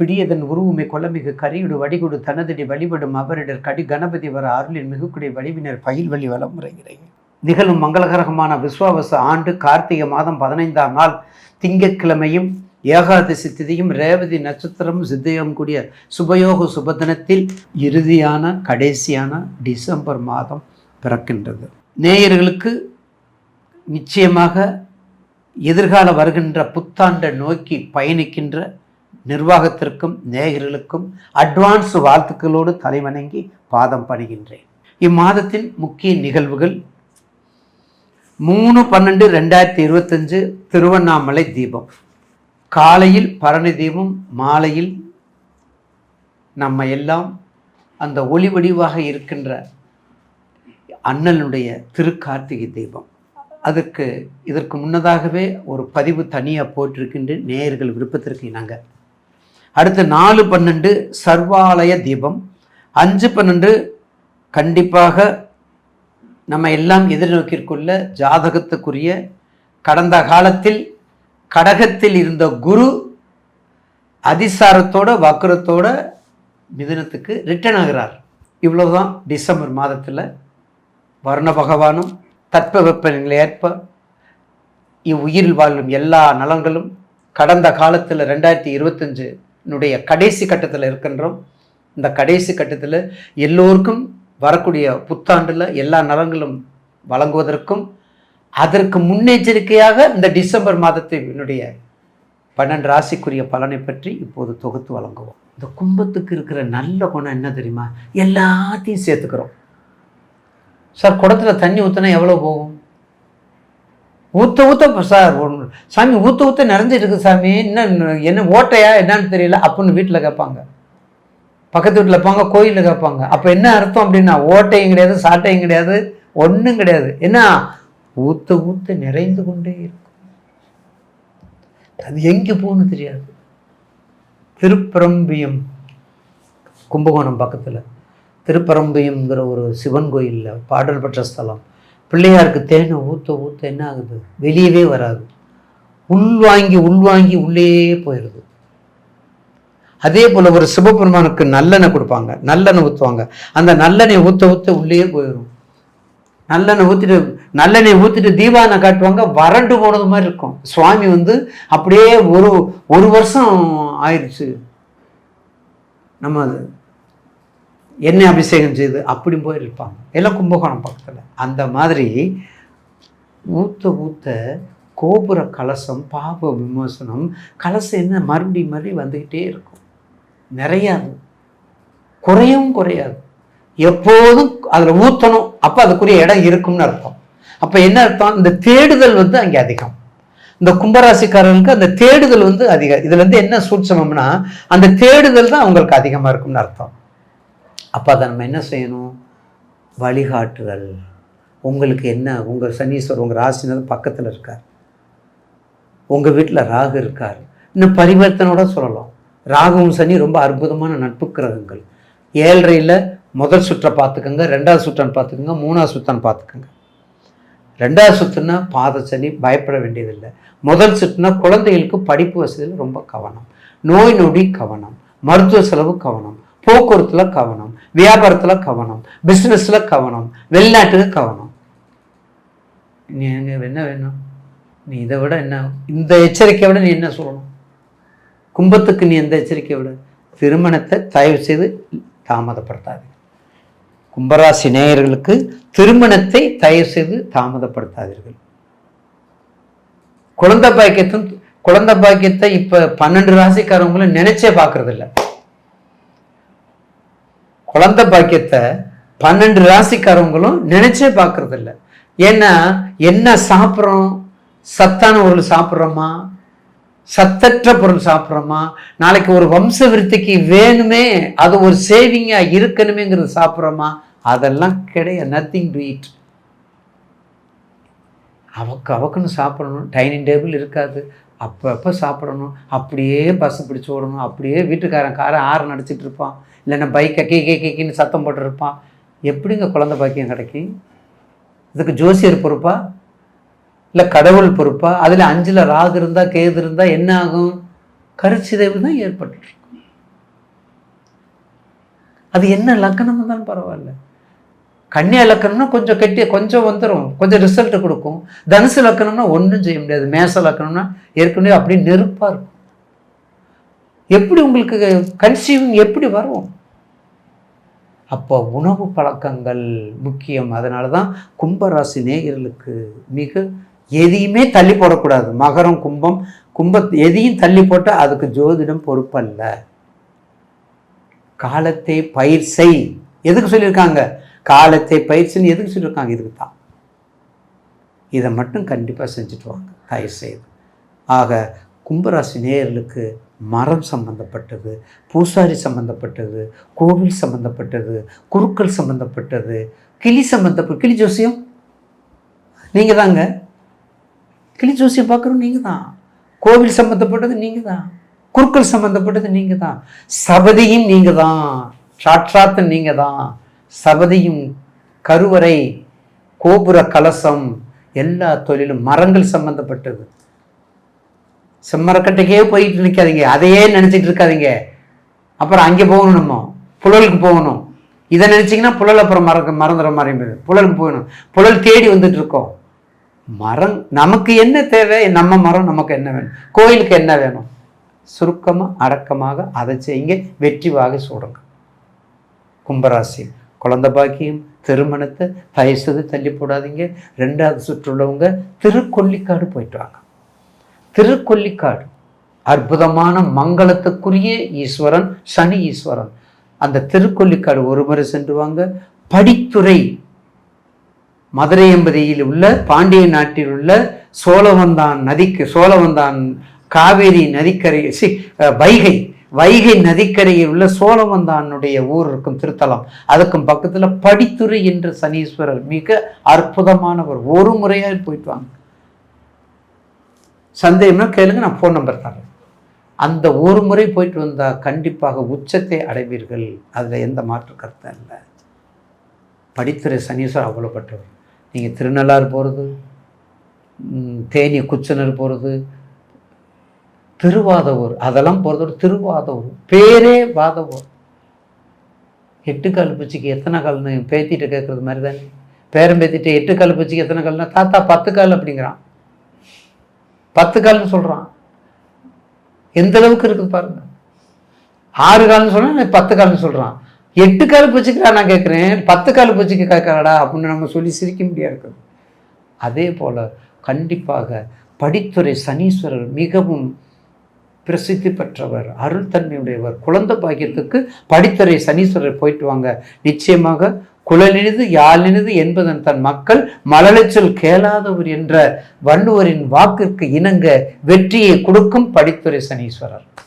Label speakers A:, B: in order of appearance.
A: பிடியதன் உருவுமை கொலமிகு கரியுடு வடிகுடு தனதடி வழிபடும் அவரிடர் கடி கணபதி வர அருளின் மிகுக்குடைய வடிவினர் பயில் வழி வலம் முறைகிறேன் நிகழும் மங்களகரகமான விஸ்வாவச ஆண்டு கார்த்திகை மாதம் பதினைந்தாம் நாள் திங்கட்கிழமையும் ஏகாதசி திதியும் ரேவதி நட்சத்திரம் சித்தியம் கூடிய சுபயோக சுபதினத்தில் இறுதியான கடைசியான டிசம்பர் மாதம் பிறக்கின்றது. நேயர்களுக்கு நிச்சயமாக எதிர்கால வருகின்ற புத்தாண்டை நோக்கி பயணிக்கின்ற நிர்வாகத்திற்கும் நேயர்களுக்கும் அட்வான்ஸ் வாழ்த்துக்களோடு தலைவணங்கி பாதம் பணிகின்றேன். இம்மாதத்தின் முக்கிய நிகழ்வுகள் மூணு பன்னெண்டு ரெண்டாயிரத்தி இருபத்தஞ்சு திருவண்ணாமலை தீபம். காலையில் பரணி தீபம் மாலையில் நம்ம எல்லாம் அந்த ஒளி வடிவாக இருக்கின்ற அண்ணனுடைய திருக்கார்த்திகை தீபம். அதற்கு இதற்கு முன்னதாகவே ஒரு பதிவு தனியாக போட்டிருக்கின்ற நேயர்கள் விருப்பத்திற்கு நாங்கள் அடுத்து நாலு பன்னெண்டு சர்வாலய தீபம். அஞ்சு பன்னெண்டு கண்டிப்பாக நம்ம எல்லாம் எதிர்நோக்கிற்குள்ள ஜாதகத்துக்குரிய கடந்த காலத்தில் கடகத்தில் இருந்த குரு அதிசாரத்தோட வக்கரத்தோட மிதுனத்துக்கு ரிட்டர்ன் ஆகிறார். இவ்வளோதான் டிசம்பர் மாதத்தில் வர்ண பகவானும் தட்பவெப்பநிலை ஏற்ப இவ்வுயிரில் வாழும் எல்லா நலங்களும் கடந்த காலத்தில் ரெண்டாயிரத்தி இருபத்தஞ்சு இருபத்தஞ்சினுடைய கடைசி கட்டத்தில் இருக்கின்றோம். இந்த கடைசி கட்டத்தில் எல்லோருக்கும் வரக்கூடிய புத்தாண்டில் எல்லா நலங்களும் வழங்குவதற்கும் அதற்கு முன்னெச்சரிக்கையாக இந்த டிசம்பர் மாதத்தினுடைய பன்னெண்டு ராசிக்குரிய பலனை பற்றி இப்போது தொகுத்து வழங்குவோம். இந்த கும்பத்துக்கு இருக்கிற நல்ல குணம் என்ன தெரியுமா? எல்லாத்தையும் சேர்த்துக்கிறோம். சார் குடத்தில் தண்ணி ஊற்றினா எவ்வளோ போகும்? ஊற்ற ஊற்ற சார் ஒன்று சாமி ஊற்ற ஊற்ற நிறைஞ்சிட்டு இருக்கு சாமி. என்ன என்ன ஓட்டையா என்னன்னு தெரியல. அப்புடின்னு வீட்டில் கேட்பாங்க. பக்கத்து வீட்டில் இருப்பாங்க கோயிலில் கேட்பாங்க. அப்போ என்ன அர்த்தம் அப்படின்னா ஓட்டையும் கிடையாது சாட்டையும் கிடையாது ஒன்றும் கிடையாது. என்ன? ஊற்ற ஊற்ற நிறைந்து கொண்டே இருக்கும். அது எங்கே போகணும்னு தெரியாது. திருப்பரம்பியம் கும்பகோணம் பக்கத்தில். திருப்பரம்பியம்ங்கிற ஒரு சிவன் கோயிலில் பாடல் பெற்ற ஸ்தலம். பிள்ளையாருக்கு தேனை ஊற்ற ஊற்ற என்ன ஆகுது? வெளியவே வராது. உள்வாங்கி உள்வாங்கி உள்ளே போயிடுது. அதே போல் ஒரு சிவபெருமானுக்கு நல்லெண்ணெய் கொடுப்பாங்க. நல்லெண்ணெய் ஊற்றுவாங்க அந்த நல்லெண்ணெய் ஊற்ற ஊற்ற உள்ளே போயிடும். நல்லெண்ணெய் ஊற்றிட்டு நல்லெண்ணெய் ஊற்றிட்டு தீபாவளி காட்டுவாங்க. வறண்டு போனது மாதிரி இருக்கும். சுவாமி வந்து அப்படியே ஒரு ஒரு வருஷம் ஆயிடுச்சு. நம்ம என்ன அபிஷேகம் செய்து அப்படி போயிருப்பாங்க. எல்லாம் கும்பகோணம் பக்கத்தில். அந்த மாதிரி ஊற்ற ஊற்ற கோபுர கலசம் பாப விமோசனம் கலசம் என்ன மறுபடி மறுபடி வந்துக்கிட்டே இருக்கும். நிறையாது. குறையவும் குறையாது. எப்போதும் அதில் ஊற்றணும் அப்போ அதுக்குரிய இடம் இருக்கும்னு அர்த்தம். அப்போ என்ன அர்த்தம்? இந்த தேடுதல் வந்து அங்கே அதிகம். இந்த கும்பராசிக்காரர்களுக்கு அந்த தேடுதல் வந்து அதிகம் இதுலேருந்து என்ன சூட்சமம்னா அந்த தேடுதல் தான் அவங்களுக்கு அதிகமாக இருக்கும்னு அர்த்தம். அப்போ அதை நம்ம என்ன செய்யணும்? வழிகாட்டுதல். உங்களுக்கு என்ன? உங்கள் சனீஸ்வரர் உங்கள் ராசினர் பக்கத்தில் இருக்கார். உங்கள் வீட்டில் ராகு இருக்கார். இன்னும் பரிவர்த்தனோட சொல்லலாம். ராகுவும் சனி ரொம்ப அற்புதமான நட்பு கிரகங்கள். ஏழரையில் முதல் சுற்றை பார்த்துக்கோங்க ரெண்டாவது சுற்றான்னு பார்த்துக்கோங்க மூணாவது சுற்றன்னு பார்த்துக்கோங்க. ரெண்டாவது சுற்றுனா பாத சனி பயப்பட வேண்டியதில்லை. முதல் சுற்றுனா குழந்தைகளுக்கு படிப்பு வசதியில் ரொம்ப கவனம். நோய் நொடி கவனம். மருத்துவ செலவு கவனம். போக்குவரத்தில் கவனம். வியாபாரத்தில் கவனம் பிஸ்னஸில் கவனம் வெளிநாட்டுக்கு கவனம். நீ எங்கே என்ன வேணும்? நீ இதை விட என்ன? இந்த எச்சரிக்கையை விட நீ என்ன சொல்லணும்? கும்பத்துக்கு நீ எந்த எச்சரிக்கையை விட? திருமணத்தை தயவு செய்து தாமதப்படுத்தாது. கும்பராசி நேயர்களுக்கு திருமணத்தை தயவு செய்து தாமதப்படுத்தாதீர்கள். குழந்தை பாக்கியத்தும் குழந்தை பாக்கியத்தை இப்போ பன்னெண்டு ராசிக்காரவங்களும் நினைச்சே பார்க்கறதில்ல. குழந்தை பாக்கியத்தை பன்னெண்டு ராசிக்காரவங்களும் நினைச்சே பார்க்கறது இல்லை ஏன்னா என்ன சாப்பிட்றோம்? சத்தான பொருள் சாப்பிட்றோமா? சத்தற்ற பொருள் சாப்பிட்றோமா? நாளைக்கு ஒரு வம்ச விருத்திக்கு வேணுமே அது ஒரு சேவிங்கா இருக்கணுமேங்கிறது சாப்பிட்றோமா? அதெல்லாம் கிடையாது. நத்திங் டு ஈட் அவக்கு அவக்குன்னு சாப்பிடணும். டைனிங் டேபிள் இருக்காது. அப்பப்போ சாப்பிடணும்? அப்படியே பஸ்ஸு பிடிச்சி ஓடணும். அப்படியே வீட்டுக்காரன் காரை ஆறு நடிச்சிட்டு இருப்பான். இல்லைன்னா பைக்கை கே கே கேக்கின்னு சத்தம் போட்டுருப்பான் எப்படிங்க குழந்த பாக்கியம் கிடைக்கும்? இதுக்கு ஜோசியர் பொறுப்பா? இல்லை கடவுள் பொறுப்பா? அதில் அஞ்சில் ராகு இருந்தால் கேது இருந்தால் என்ன ஆகும்? கருச்சிதைவு தான் ஏற்பட்டுருக்கு அது என்ன லக்கணம் தான் பரவாயில்ல. கன்னியா லக்கணம்னா கொஞ்சம் கெட்டி கொஞ்சம் வந்துடும் கொஞ்சம் ரிசல்ட் கொடுக்கும். தனுசு லக்கணம்னா ஒன்றும் செய்ய முடியாது. மேச லக்கணம்னா ஏற்கனவே அப்படியே நெருப்பாக இருக்கும். எப்படி உங்களுக்கு கன்சீவிங் எப்படி வரும்? அப்போ உணவு பழக்கங்கள் முக்கியம். அதனால தான் கும்பராசி நேயர்களுக்கு மிக எதையுமே தள்ளி போடக்கூடாது. மகரம் கும்பம் கும்ப எதையும் தள்ளி போட்டால் அதுக்கு ஜோதிடம் பொறுப்பல்ல. காலத்தை பயிர் செய். எதுக்கு சொல்லியிருக்காங்க? காலத்தை பயிற்சின்னு எதுக்கு சொல்லியிருக்காங்க? இதுக்கு தான். இதை மட்டும் கண்டிப்பாக செஞ்சுட்டு வாங்க. தயவு செய்து ஆக கும்பராசி நேயர்களுக்கு மரம் சம்பந்தப்பட்டது பூசாரி சம்பந்தப்பட்டது கோவில் சம்பந்தப்பட்டது குருக்கள் சம்பந்தப்பட்டது கிளி சம்பந்தப்பட்ட கிளி ஜோசியம்? நீங்கள் தாங்க. கிளி ஜோசியம் பார்க்குறோம் நீங்கள் தான். கோவில் சம்பந்தப்பட்டது நீங்கள் தான். குருக்கள் சம்பந்தப்பட்டது நீங்கள் தான். சபதியும் நீங்கள் தான். சாட்சாத்து நீங்கள் தான். சபதியும் கருவறை கோபுர கலசம் எல்லா தொழிலும் மரங்கள் சம்பந்தப்பட்டது. செம்மரக்கட்டைக்கே போயிட்டு நிற்காதீங்க அதையே நினச்சிட்டு இருக்காதீங்க. அப்புறம் அங்கே போகணும் நம்ம. புழலுக்கு போகணும். இதை நினச்சிங்கன்னா புழல் அப்புறம் மறக்க மறந்துடுற மாதிரி புழலுக்கு போகணும். புழல் தேடி வந்துட்டு இருக்கோம். மரம் நமக்கு என்ன தேவை? நம்ம மரம் நமக்கு என்ன வேணும்? கோயிலுக்கு என்ன வேணும்? சுருக்கமாக அடக்கமாக அதை செய்யுங்க. வெற்றி வாகை சொல்கிறோங்க கும்பராசி குழந்த பாக்கியம் திருமணத்தை தயசது தள்ளி போடாதீங்க ரெண்டாவது சுற்றுள்ளவங்க திருக்கொல்லிக்காடு போயிட்டு வாங்க. திருக்கொல்லிக்காடு அற்புதமான மங்களத்துக்குரிய ஈஸ்வரன் சனி ஈஸ்வரன். அந்த திருக்கொல்லிக்காடு ஒரு முறை சென்று வாங்க. படித்துறை மதுரை எம்பதியில் உள்ள பாண்டிய நாட்டில் உள்ள சோழவந்தான் நதிக்கு சோழவந்தான் காவேரி நதிக்கரை சி வைகை வைகை நதிக்கரையில் உள்ள சோழவந்தானுடைய ஊர் இருக்கும் திருத்தலம். அதுக்கும் பக்கத்தில் படித்துறை என்ற சனீஸ்வரர். மிக அற்புதமானவர். ஒரு முறையாக போயிட்டு வாங்க. சந்தேகம்னா கேளுங்க நான் ஃபோன் நம்பர் தரேன். அந்த ஒரு முறை போயிட்டு வந்தால் கண்டிப்பாக உச்சத்தை அடைவீர்கள். அதில் எந்த மாற்று கருத்தும் இல்லை. படித்துறை சனீஸ்வரர் அவ்வளோப்பட்டவர் நீங்கள் திருநள்ளாறு போகிறது தேனி குச்சனர் போகிறது திருவாதவூர். அதெல்லாம் போகிறதோட திருவாதவூர். பேரே வாதவூர். எட்டு கால் பூச்சிக்கு எத்தனை கால்னு பேத்திட்டு கேட்குறது மாதிரி தானே பேரன் பேத்திட்டு எட்டு கால் பூச்சிக்கு எத்தனை கால்னா தாத்தா பத்து கால் அப்படிங்கிறான். பத்து கால்னு சொல்கிறான் எந்த அளவுக்கு இருக்குது பாருங்க. ஆறு கால்னு சொன்னால் பத்து கால்னு சொல்கிறான் எட்டு கால் பூச்சிக்கிறா நான் கேட்குறேன் பத்து கால் பூச்சிக்கு கேட்கறடா அப்படின்னு நம்ம சொல்லி சிரிக்க முடியாது இருக்குது அதே போல் கண்டிப்பாக படித்துறை சனீஸ்வரர் மிகவும் பிரசித்தி பெற்றவர் அருள் தன்மையுடையவர். குழந்தை பாக்கியத்துக்கு படித்துறை சனீஸ்வரர் போயிட்டு வாங்க. நிச்சயமாக குழலினிது யாழினிது என்பதன் தன் மக்கள் மலலச்சல் கேளாதவர் என்ற வள்ளுவரின் வாக்கிற்கு இணங்க வெற்றியை கொடுக்கும் படித்துறை சனீஸ்வரர்.